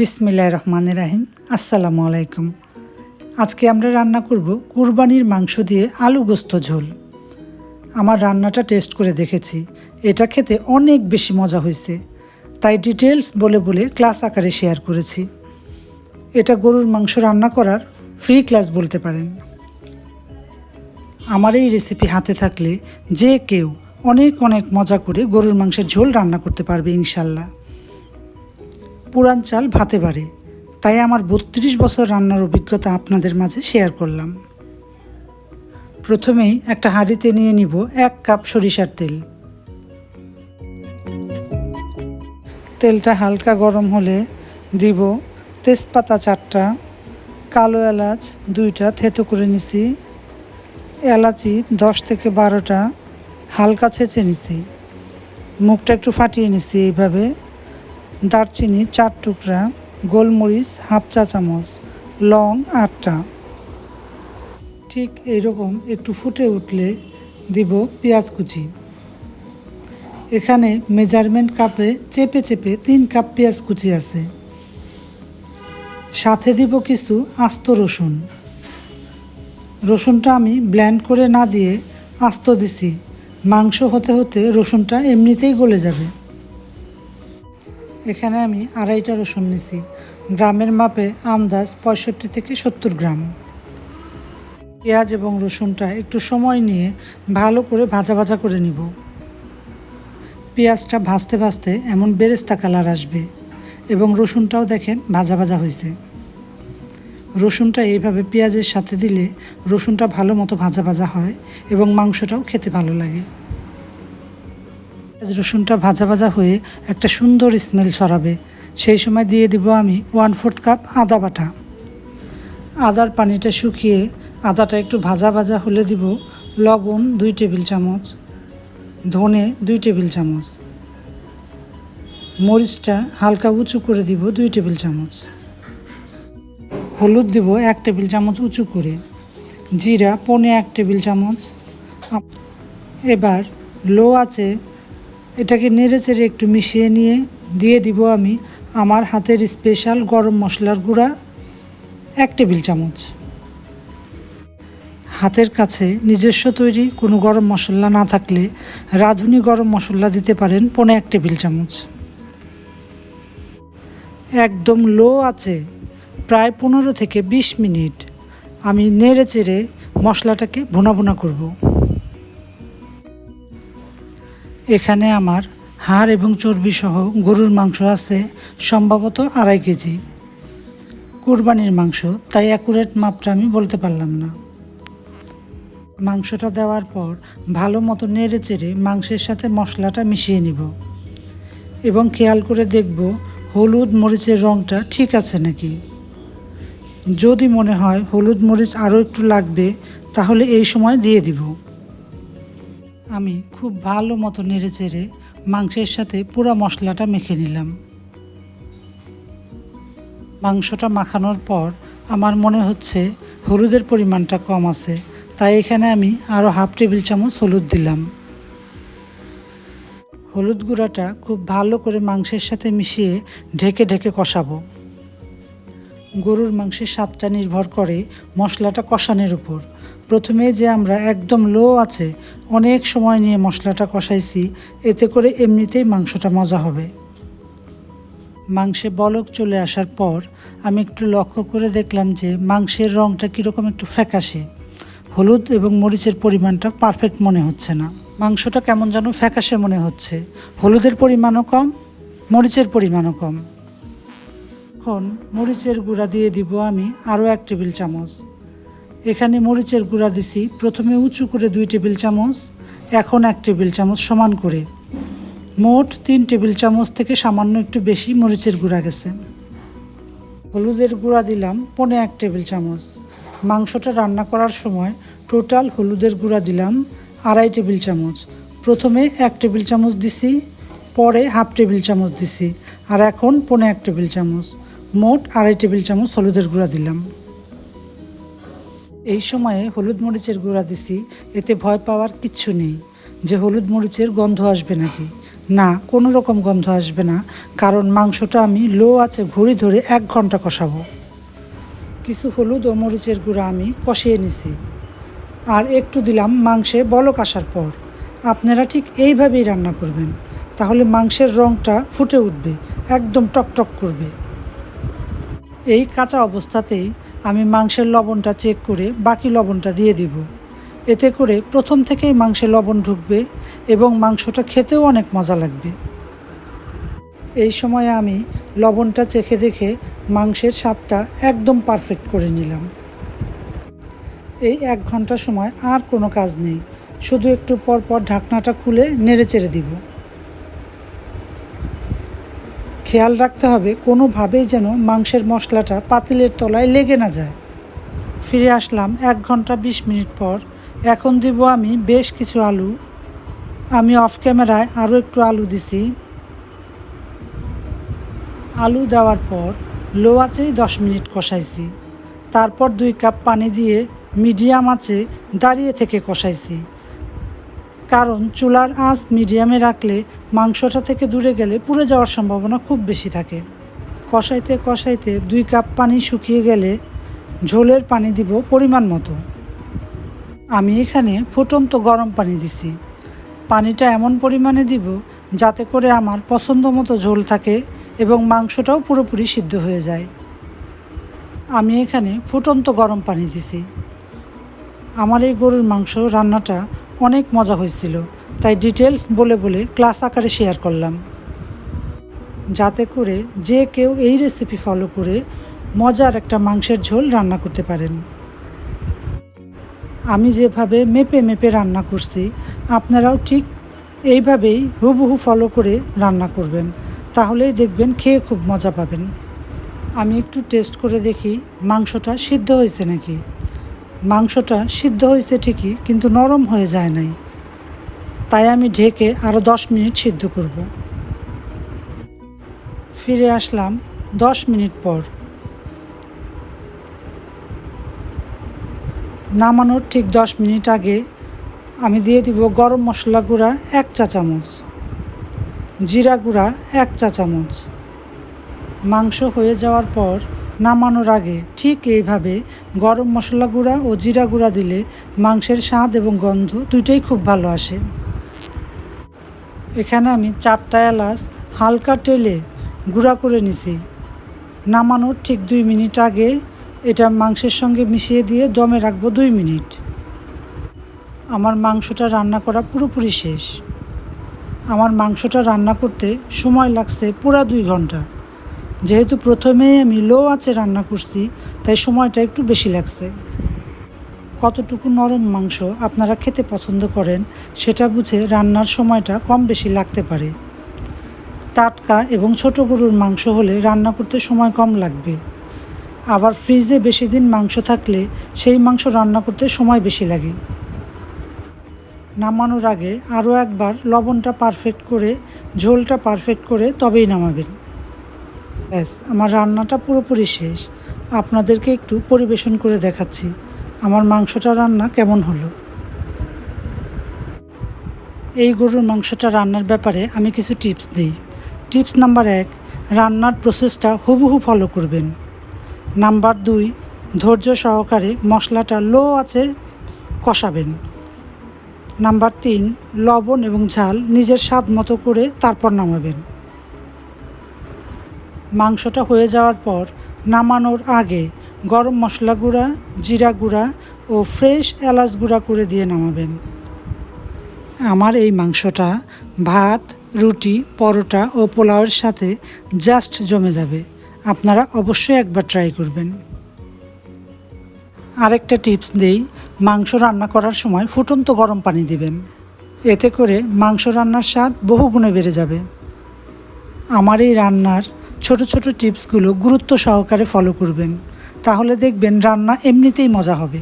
বিসমিল্লাহ রহমান রাহিম, আসসালামু আলাইকুম। আজকে আমরা রান্না করব কুরবানির মাংস দিয়ে আলু গোস্ত ঝোল। আমার রান্নাটা টেস্ট করে দেখেছি, এটা খেতে অনেক বেশি মজা হয়েছে, তাই ডিটেলস বলে বলে ক্লাস আকারে শেয়ার করেছি। এটা গরুর মাংস রান্না করার ফ্রি ক্লাস বলতে পারেন। আমার এই রেসিপি হাতে থাকলে যে কেউ অনেক অনেক মজা করে গরুর মাংসের ঝোল রান্না করতে পারবে ইনশাল্লাহ। পুরান চাল ভাতে বাড়ে। তাই আমার বত্রিশ বছর রান্নার অভিজ্ঞতা আপনাদের মাঝে শেয়ার করলাম। প্রথমেই একটা হাঁড়িতে নিয়ে নিব এক কাপ সরিষার তেল। তেলটা হালকা গরম হলে দিব তেজপাতা চারটা, কালো এলাচ দুইটা থেতো করে নিছি, এলাচি দশ থেকে বারোটা, হালকা ছেঁচে নিছি। মুখটা একটু ফাটিয়ে নিছি এইভাবে। দারচিনি চার টুকরা, গোলমরিচ হাফ চা চামচ, লং আটটা। ঠিক এইরকম একটু ফুটে উঠলে দিব পেঁয়াজ কুচি। এখানে মেজারমেন্ট কাপে চেপে চেপে তিন কাপ পেঁয়াজ কুচি আছে। সাথে দিব কিছু আস্ত রসুন। রসুনটা আমি ব্ল্যান্ড করে না দিয়ে আস্ত দিছি। মাংস হতে হতে রসুনটা এমনিতেই গলে যাবে। এখানে আমি আড়াইটা রসুন নিছি। গ্রামের মাপে আন্দাজ পঁয়ষট্টি থেকে সত্তর গ্রাম। পেঁয়াজ এবং রসুনটা একটু সময় নিয়ে ভালো করে ভাজা ভাজা করে নিব। পেঁয়াজটা ভাজতে ভাজতে এমন বেরেস্তা কালার আসবে এবং রসুনটাও দেখেন ভাজা ভাজা হয়েছে। রসুনটা এইভাবে পেঁয়াজের সাথে দিলে রসুনটা ভালো মতো ভাজা ভাজা হয় এবং মাংসটাও খেতে ভালো লাগে। রসুনটা ভাজা ভাজা হয়ে একটা সুন্দর স্মেল ছড়াবে। সেই সময় দিয়ে দিব আমি ওয়ান ফোর্থ কাপ আদা বাটা। আদার পানিটা শুকিয়ে আদাটা একটু ভাজা ভাজা হলে দিব লবণ দুই টেবিল চামচ, ধনে দুই টেবিল চামচ, মরিচটা হালকা উঁচু করে দিব দুই টেবিল চামচ। হলুদ দিব এক টেবিল চামচ উঁচু করে। জিরা পনে এক টেবিল চামচ। এবার লো আছে এটাকে নেড়ে চেড়ে একটু মিশিয়ে নিয়ে দিয়ে দিব আমি আমার হাতের স্পেশাল গরম মশলার গুঁড়া এক টেবিল চামচ। হাতের কাছে নিজস্ব তৈরি কোনো গরম মশলা না থাকলে রাঁধুনি গরম মশলা দিতে পারেন পনে এক টেবিল চামচ। একদম লো আছে প্রায় পনেরো থেকে বিশ মিনিট আমি নেড়ে চেড়ে মশলাটাকে ভুনা ভুনা করব। এখানে আমার হাড় এবং চর্বি সহ গরুর মাংস আছে, সম্ভবত আড়াই কেজি। কুরবানির মাংস, তাই অ্যাকুরেট মাপটা আমি বলতে পারলাম না। মাংসটা দেওয়ার পর ভালো মতো নেড়ে চেড়ে মাংসের সাথে মশলাটা মিশিয়ে নিব। এবং খেয়াল করে দেখব হলুদ মরিচের রঙটা ঠিক আছে নাকি। যদি মনে হয় হলুদ মরিচ আরও একটু লাগবে, তাহলে এই সময় দিয়ে দিব। আমি খুব ভালো মতো নেড়ে চেড়ে মাংসের সাথে পুরো মশলাটা মেখে নিলাম। মাংসটা মাখানোর পর আমার মনে হচ্ছে হলুদের পরিমাণটা কম আছে, তাই এখানে আমি আরও হাফ টেবিল চামচ হলুদ দিলাম। হলুদ গুঁড়াটা খুব ভালো করে মাংসের সাথে মিশিয়ে ঢেকে ঢেকে কষাবো। গরুর মাংসের স্বাদটা নির্ভর করে মশলাটা কষানোর উপর। প্রথমে যে আমরা একদম লো আছে, অনেক সময় নিয়ে মশলাটা কষাইছি, এতে করে এমনিতেই মাংসটা মজা হবে। মাংসে বলক চলে আসার পর আমি একটু লক্ষ্য করে দেখলাম যে মাংসের রঙটা কীরকম একটু ফ্যাকাশে। হলুদ এবং মরিচের পরিমাণটা পারফেক্ট মনে হচ্ছে না। মাংসটা কেমন যেন ফ্যাকাশে মনে হচ্ছে। হলুদের পরিমাণও কম, মরিচের পরিমাণও কম। এখন মরিচের গুঁড়া দিয়ে দিব আমি আরও এক টেবিল চামচ। এখানে মরিচের গুঁড়া দিছি। প্রথমে উঁচু করে দুই টেবিল চামচ, এখন এক টেবিল চামচ সমান করে। মোট তিন টেবিল চামচ থেকে সামান্য একটু বেশি মরিচের গুঁড়া গেছে। হলুদের গুঁড়া দিলাম পনে এক টেবিল চামচ। মাংসটা রান্না করার সময় টোটাল হলুদের গুঁড়া দিলাম আড়াই টেবিল চামচ। প্রথমে এক টেবিল চামচ দিছি, পরে হাফ টেবিল চামচ দিছি, আর এখন পনে এক টেবিল চামচ। মোট আড়াই টেবিল চামচ হলুদের গুঁড়া দিলাম। এই সময়ে হলুদ মরিচের গুঁড়া দিছি, এতে ভয় পাওয়ার কিচ্ছু নেই। যে হলুদ মরিচের গন্ধ আসবে নাকি? না, কোনো রকম গন্ধ আসবে না, কারণ মাংসটা আমি লো আছে ঘড়ি ধরে এক ঘণ্টা কষাবো। কিছু হলুদ ও মরিচের গুঁড়া আমি কষিয়ে নিছি। আর একটু দিলাম মাংসে বলক আসার পর। আপনারা ঠিক এইভাবেই রান্না করবেন, তাহলে মাংসের রঙটা ফুটে উঠবে, একদম টকটক করবে। এই কাঁচা অবস্থাতেই আমি মাংসের লবণটা চেক করে বাকি লবণটা দিয়ে দিব। এতে করে প্রথম থেকেই মাংসে লবণ ঢুকবে এবং মাংসটা খেতেও অনেক মজা লাগবে। এই সময় আমি লবণটা চেখে দেখে মাংসের স্বাদটা একদম পারফেক্ট করে নিলাম। এই এক ঘণ্টা সময় আর কোনো কাজ নেই। শুধু একটু পর পর ঢাকনাটা খুলে নেড়ে চেড়ে দিব। খেয়াল রাখতে হবে কোনোভাবেই যেন মাংসের মশলাটা পাতিলের তলায় লেগে না যায়। ফিরে আসলাম এক ঘণ্টা বিশ মিনিট পর। এখন দিব আমি বেশ কিছু আলু। আমি অফ ক্যামেরায় আরও একটু আলু দিছি। আলু দেওয়ার পর লো আঁচেই দশ মিনিট কষাইছি। তারপর দুই কাপ পানি দিয়ে মিডিয়াম আঁচে দাঁড়িয়ে থেকে কষাইছি। কারণ চুলার আঁচ মিডিয়ামে রাখলে মাংসটা থেকে দূরে গেলে পুড়ে যাওয়ার সম্ভাবনা খুব বেশি থাকে। কষাইতে কষাইতে দুই কাপ পানি শুকিয়ে গেলে ঝোলের পানি দিব পরিমাণ মতো। আমি এখানে ফুটন্ত গরম পানি দিছি। পানিটা এমন পরিমাণে দিব যাতে করে আমার পছন্দ মতো ঝোল থাকে এবং মাংসটাও পুরোপুরি সিদ্ধ হয়ে যায়। আমি এখানে ফুটন্ত গরম পানি দিছি। আমার এই গরুর মাংস রান্নাটা অনেক মজা হয়েছিল। তাই ডিটেলস বলে বলে ক্লাস আকারে শেয়ার করলাম। যাতে করে যে কেউ এই রেসিপি ফলো করে মজার একটা মাংসের ঝোল রান্না করতে পারেন। আমি যেভাবে মেপে মেপে রান্না করছি, আপনারাও ঠিক এইভাবেই হুবহু ফলো করে রান্না করবেন। তাহলেই দেখবেন খেয়ে খুব মজা পাবেন। আমি একটু টেস্ট করে দেখি মাংসটা সিদ্ধ হয়েছে নাকি। মাংসটা সিদ্ধ হয়েছে ঠিকই, কিন্তু নরম হয়ে যায় নাই। তাই আমি ঢেকে আরও দশ মিনিট সিদ্ধ করব। ফিরে আসলাম দশ মিনিট পর। নামানোর ঠিক দশ মিনিট আগে আমি দিয়ে দিব গরম মশলা গুঁড়া এক চা চামচ, জিরা গুঁড়া এক চা চামচ। মাংস হয়ে যাওয়ার পর নামানোর আগে ঠিক এইভাবে গরম মশলা গুঁড়া ও জিরা গুঁড়া দিলে মাংসের স্বাদ এবং গন্ধ দুইটাই খুব ভালো আসে। এখানে আমি চারটা এলাচ হালকা টেলে গুঁড়া করে নিছি। নামানোর ঠিক দুই মিনিট আগে এটা মাংসের সঙ্গে মিশিয়ে দিয়ে দমে রাখব দুই মিনিট। আমার মাংসটা রান্না করা পুরোপুরি শেষ। আমার মাংসটা রান্না করতে সময় লাগছে পুরা দুই ঘণ্টা। যেহেতু প্রথমেই আমি লো আঁচে রান্না করছি, তাই সময়টা একটু বেশি লাগছে। কতটুকু নরম মাংস আপনারা খেতে পছন্দ করেন, সেটা বুঝে রান্নার সময়টা কম বেশি লাগতে পারে। টাটকা এবং ছোট গরুর মাংস হলে রান্না করতে সময় কম লাগবে। আবার ফ্রিজে বেশি দিন মাংস থাকলে সেই মাংস রান্না করতে সময় বেশি লাগে। নামানোর আগে আরও একবার লবণটা পারফেক্ট করে, ঝোলটা পারফেক্ট করে তবেই নামাবেন। ব্যাস, আমার রান্নাটা পুরোপুরি শেষ। আপনাদেরকে একটু পরিবেশন করে দেখাচ্ছি। আমার মাংসটা রান্না কেমন হলো? এই গরুর মাংসটা রান্নার ব্যাপারে আমি কিছু টিপস দিই। টিপস নাম্বার এক, রান্নার প্রসেসটা হুবহু ফলো করবেন। নাম্বার দুই, ধৈর্য সহকারে মশলাটা লো আছে, কষাবেন। নাম্বার তিন, লবণ এবং ঝাল নিজের স্বাদ মতো করে তারপর নামাবেন। মাংসটা হয়ে যাওয়ার পর নামানোর আগে গরম মশলা গুঁড়া, জিরা গুঁড়া ও ফ্রেশ এলাচ গুঁড়া করে দিয়ে নামাবেন। আমার এই মাংসটা ভাত, রুটি, পরোটা ও পোলাওয়ের সাথে জাস্ট জমে যাবে। আপনারা অবশ্যই একবার ট্রাই করবেন। আরেকটা টিপস দেই, মাংস রান্না করার সময় ফুটন্ত গরম পানি দিবেন। এতে করে মাংস রান্নার স্বাদ বহুগুণে বেড়ে যাবে। আমার এই রান্নার ছোট ছোট টিপসগুলো গুরুত্ব সহকারে ফলো করবেন। তাহলে দেখবেন রান্না এমনিতেই মজা হবে।